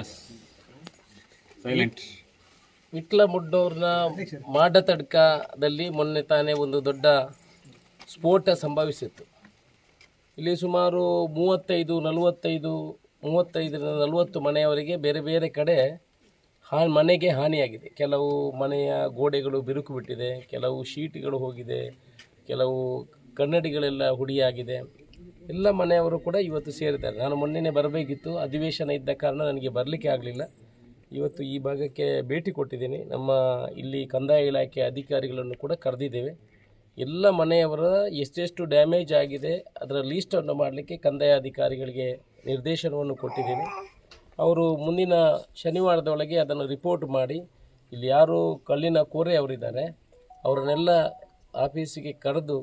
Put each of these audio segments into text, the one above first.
S silent Vitla ಮುಡ್ಡೋರ್ನ ಮಾಡತಡ್ಕದಲ್ಲಿ ಮೊನ್ನೆ ತಾನೇ ಒಂದು ದೊಡ್ಡ ಸ್ಫೋಟ ಸಂಭವಿಸಿತ್ತು. ಇಲ್ಲಿ ಸುಮಾರು ಮೂವತ್ತೈದು ನಲವತ್ತೈದು ಮೂವತ್ತೈದರಿಂದ ನಲವತ್ತು ಮನೆಯವರಿಗೆ ಬೇರೆ ಬೇರೆ ಕಡೆ ಹಾ ಮನೆಗೆ ಹಾನಿಯಾಗಿದೆ. ಕೆಲವು ಮನೆಯ ಗೋಡೆಗಳು ಬಿರುಕು ಬಿಟ್ಟಿದೆ ಕೆಲವು ಶೀಟ್ಗಳು ಹೋಗಿದೆ ಕೆಲವು ಕನ್ನಡಿಗಳೆಲ್ಲ ಹುಡಿಯಾಗಿದೆ. ಎಲ್ಲ ಮನೆಯವರು ಕೂಡ ಇವತ್ತು ಸೇರಿದ್ದಾರೆ. ನಾನು ಮೊನ್ನೆನೇ ಬರಬೇಕಿತ್ತು. ಅಧಿವೇಶನ ಇದ್ದ ಕಾರಣ ನನಗೆ ಬರಲಿಕ್ಕೆ ಆಗಲಿಲ್ಲ. ಇವತ್ತು ಈ ಭಾಗಕ್ಕೆ ಭೇಟಿ ಕೊಟ್ಟಿದ್ದೀನಿ. ನಮ್ಮ ಇಲ್ಲಿ ಕಂದಾಯ ಇಲಾಖೆ ಅಧಿಕಾರಿಗಳನ್ನು ಕೂಡ ಕರೆದಿದ್ದೇವೆ. ಎಲ್ಲ ಮನೆಯವರ ಎಷ್ಟೆಷ್ಟು ಡ್ಯಾಮೇಜ್ ಆಗಿದೆ, ಅದರ ಲೀಸ್ಟನ್ನು ಮಾಡಲಿಕ್ಕೆ ಕಂದಾಯ ಅಧಿಕಾರಿಗಳಿಗೆ ನಿರ್ದೇಶನವನ್ನು ಕೊಟ್ಟಿದ್ದೀನಿ ಅವರು ಮುಂದಿನ ಶನಿವಾರದೊಳಗೆ ಅದನ್ನು ರಿಪೋರ್ಟ್ ಮಾಡಿ, ಇಲ್ಲಿ ಯಾರು ಕಲ್ಲಿನ ಕೋರೆ ಅವರಿದ್ದಾರೆ, ಅವರನ್ನೆಲ್ಲ ಆಫೀಸಿಗೆ ಕರೆದು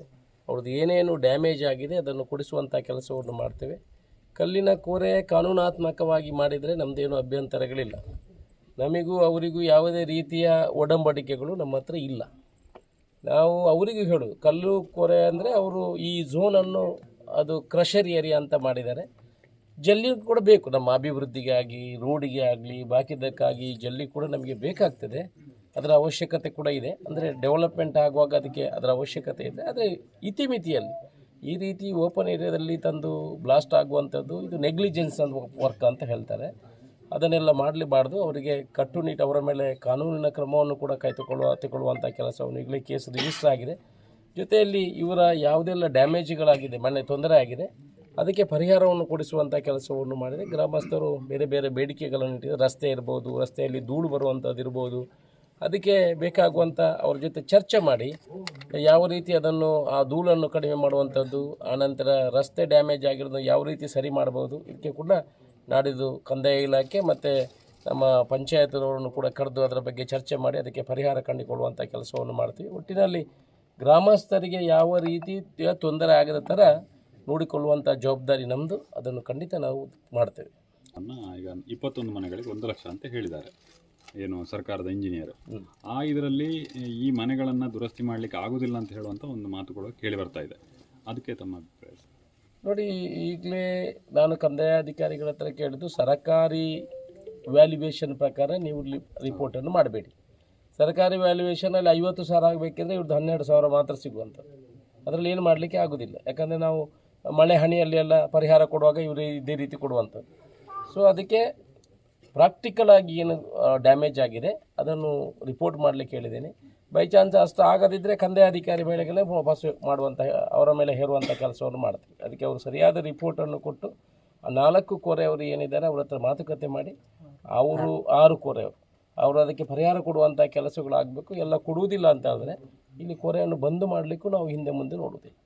ಅವ್ರದ್ದು ಏನೇನು ಡ್ಯಾಮೇಜ್ ಆಗಿದೆ ಅದನ್ನು ಕೊಡಿಸುವಂಥ ಕೆಲಸವನ್ನು ಮಾಡ್ತೇವೆ. ಕಲ್ಲಿನ ಕೋರೆ ಕಾನೂನಾತ್ಮಕವಾಗಿ ಮಾಡಿದರೆ ನಮ್ಮದೇನು ಅಭ್ಯಂತರಗಳಿಲ್ಲ. ನಮಗೂ ಅವರಿಗೂ ಯಾವುದೇ ರೀತಿಯ ಒಡಂಬಡಿಕೆಗಳು ನಮ್ಮ ಹತ್ರ ಇಲ್ಲ. ನಾವು ಅವರಿಗೂ ಹೇಳೋದು ಕಲ್ಲು ಕೊರೆ ಅಂದರೆ ಅವರು ಈ ಝೋನನ್ನು ಅದು ಕ್ರಷರ್ ಏರಿಯಾ ಅಂತ ಮಾಡಿದ್ದಾರೆ. ಜಲ್ಲಿ ಕೂಡ ಬೇಕು, ನಮ್ಮ ಅಭಿವೃದ್ಧಿಗಾಗಿ ರೋಡಿಗೆ ಆಗಲಿ ಬಾಕಿದ್ದಕ್ಕಾಗಿ ಜಲ್ಲಿ ಕೂಡ ನಮಗೆ ಬೇಕಾಗ್ತದೆ. ಅದರ ಅವಶ್ಯಕತೆ ಕೂಡ ಇದೆ. ಅಂದರೆ ಡೆವಲಪ್ಮೆಂಟ್ ಆಗುವಾಗ ಅದಕ್ಕೆ ಅದರ ಅವಶ್ಯಕತೆ ಇದೆ. ಆದರೆ ಇತಿಮಿತಿಯಲ್ಲಿ ಈ ರೀತಿ ಓಪನ್ ಏರಿಯಾದಲ್ಲಿ ತಂದು ಬ್ಲಾಸ್ಟ್ ಆಗುವಂಥದ್ದು ಇದು ನೆಗ್ಲಿಜೆನ್ಸ್ ಅಂತ ವರ್ಕ್ ಅಂತ ಹೇಳ್ತಾರೆ. ಅದನ್ನೆಲ್ಲ ಮಾಡಲೇಬಾರ್ದು. ಅವರಿಗೆ ಕಟ್ಟುನಿಟ್ಟು ಅವರ ಮೇಲೆ ಕಾನೂನಿನ ಕ್ರಮವನ್ನು ಕೂಡ ಕೈತಕೊಳ್ಳುವ ತಗೊಳ್ಳುವಂಥ ಕೆಲಸವನ್ನು ಈಗಲೇ ಕೇಸ್ ರಿಜಿಸ್ಟರ್ ಆಗಿದೆ. ಜೊತೆಯಲ್ಲಿ ಇವರ ಯಾವುದೆಲ್ಲ ಡ್ಯಾಮೇಜ್ಗಳಾಗಿದೆ ಮನೆ ತೊಂದರೆ ಆಗಿದೆ ಅದಕ್ಕೆ ಪರಿಹಾರವನ್ನು ಕೊಡಿಸುವಂಥ ಕೆಲಸವನ್ನು ಮಾಡಿದೆ ಗ್ರಾಮಸ್ಥರು ಬೇರೆ ಬೇರೆ ಬೇಡಿಕೆಗಳನ್ನು ಇಟ್ಟಿದ್ದಾರೆ ರಸ್ತೆ ಇರ್ಬೋದು, ರಸ್ತೆಯಲ್ಲಿ ಧೂಳು ಬರುವಂಥದ್ದು ಇರ್ಬೋದು ಅದಕ್ಕೆ ಬೇಕಾಗುವಂಥ ಅವ್ರ ಜೊತೆ ಚರ್ಚೆ ಮಾಡಿ, ಯಾವ ರೀತಿ ಅದನ್ನು, ಆ ಧೂಳನ್ನು ಕಡಿಮೆ ಮಾಡುವಂಥದ್ದು, ಆನಂತರ ರಸ್ತೆ ಡ್ಯಾಮೇಜ್ ಆಗಿರೋದನ್ನು ಯಾವ ರೀತಿ ಸರಿ ಮಾಡ್ಬೋದು, ಇದಕ್ಕೆ ಕೂಡ ನಾಡಿದ್ದು ಕಂದಾಯ ಇಲಾಖೆ ಮತ್ತು ನಮ್ಮ ಪಂಚಾಯತ್ನವರನ್ನು ಕೂಡ ಕರೆದು ಅದರ ಬಗ್ಗೆ ಚರ್ಚೆ ಮಾಡಿ ಅದಕ್ಕೆ ಪರಿಹಾರ ಕಂಡುಕೊಳ್ಳುವಂಥ ಕೆಲಸವನ್ನು ಮಾಡ್ತೀವಿ. ಒಟ್ಟಿನಲ್ಲಿ ಗ್ರಾಮಸ್ಥರಿಗೆ ಯಾವ ರೀತಿ ತೊಂದರೆ ಆಗದ ಥರ ನೋಡಿಕೊಳ್ಳುವಂಥ ಜವಾಬ್ದಾರಿ ನಮ್ಮದು ಅದನ್ನು ಖಂಡಿತ ನಾವು ಮಾಡ್ತೇವೆ. ಈಗ ಇಪ್ಪತ್ತೊಂದು ಮನೆಗಳಿಗೆ ಒಂದು ಲಕ್ಷ ಅಂತ ಹೇಳಿದ್ದಾರೆ. ಏನು ಸರ್ಕಾರದ ಇಂಜಿನಿಯರ್. ಆ ಇದರಲ್ಲಿ ಈ ಮನೆಗಳನ್ನು ದುರಸ್ತಿ ಮಾಡಲಿಕ್ಕೆ ಆಗೋದಿಲ್ಲ ಅಂತ ಹೇಳುವಂಥ ಒಂದು ಮಾತುಗಳು ಕೂಡ ಕೇಳಿ ಬರ್ತಾ ಇದೆ. ಅದಕ್ಕೆ ತಮ್ಮ ಅಭಿಪ್ರಾಯ ನೋಡಿ ಈಗಲೇ ನಾನು ಕಂದಾಯ ಅಧಿಕಾರಿಗಳ ಹತ್ರ ಕೇಳಿದ್ದು ಸರ್ಕಾರಿ ವ್ಯಾಲ್ಯುವೇಷನ್ ಪ್ರಕಾರ ನೀವು ರಿಪೋರ್ಟನ್ನು ಮಾಡಬೇಡಿ. ಸರ್ಕಾರಿ ವ್ಯಾಲ್ಯುವೇಷನಲ್ಲಿ ಐವತ್ತು ಸಾವಿರ ಆಗಬೇಕೆಂದ್ರೆ ಇವ್ರದ್ದು ಹನ್ನೆರಡು ಸಾವಿರ ಮಾತ್ರ ಸಿಗುವಂಥದ್ದು. ಅದರಲ್ಲಿ ಏನು ಮಾಡಲಿಕ್ಕೆ ಆಗೋದಿಲ್ಲ. ಯಾಕಂದರೆ ನಾವು ಮಳೆ ಹಣಿಯಲ್ಲಿ ಎಲ್ಲ ಪರಿಹಾರ ಕೊಡುವಾಗ ಇವರು ಇದೇ ರೀತಿ ಕೊಡುವಂಥದ್ದು. ಸೊ ಅದಕ್ಕೆ ಪ್ರಾಕ್ಟಿಕಲ್ ಆಗಿ ಏನು ಡ್ಯಾಮೇಜ್ ಆಗಿದೆ, ಅದನ್ನು ರಿಪೋರ್ಟ್ ಮಾಡಲಿಕ್ಕೆ ಹೇಳಿದ್ದೇನೆ. ಬೈ ಚಾನ್ಸ್ ಅಷ್ಟು ಆಗದಿದ್ದರೆ ಕಂದಾಯ ಅಧಿಕಾರಿ ಮೇಲೆಗೆ ವಾಪಸ್ ಮಾಡುವಂಥ ಅವರ ಮೇಲೆ ಹೇರುವಂಥ ಕೆಲಸವನ್ನು ಮಾಡ್ತೀವಿ. ಅದಕ್ಕೆ ಅವರು ಸರಿಯಾದ ರಿಪೋರ್ಟನ್ನು ಕೊಟ್ಟು, ಆ ನಾಲ್ಕು ಕೋರೆ ಅವರು ಏನಿದ್ದಾರೆ ಅವ್ರ ಹತ್ರ ಮಾತುಕತೆ ಮಾಡಿ, ಅವರು ಆರು ಕೋರೆ ಅವರು ಅವರು ಅದಕ್ಕೆ ಪರಿಹಾರ ಕೊಡುವಂಥ ಕೆಲಸಗಳಾಗಬೇಕು ಎಲ್ಲ ಕೊಡುವುದಿಲ್ಲ ಅಂತ ಹೇಳಿದ್ರೆ, ಇಲ್ಲಿ ಕೊರೆಯನ್ನು ಬಂದ್ ಮಾಡಲಿಕ್ಕೂ ನಾವು ಹಿಂದೆ ಮುಂದೆ ನೋಡುವುದಿಲ್ಲ.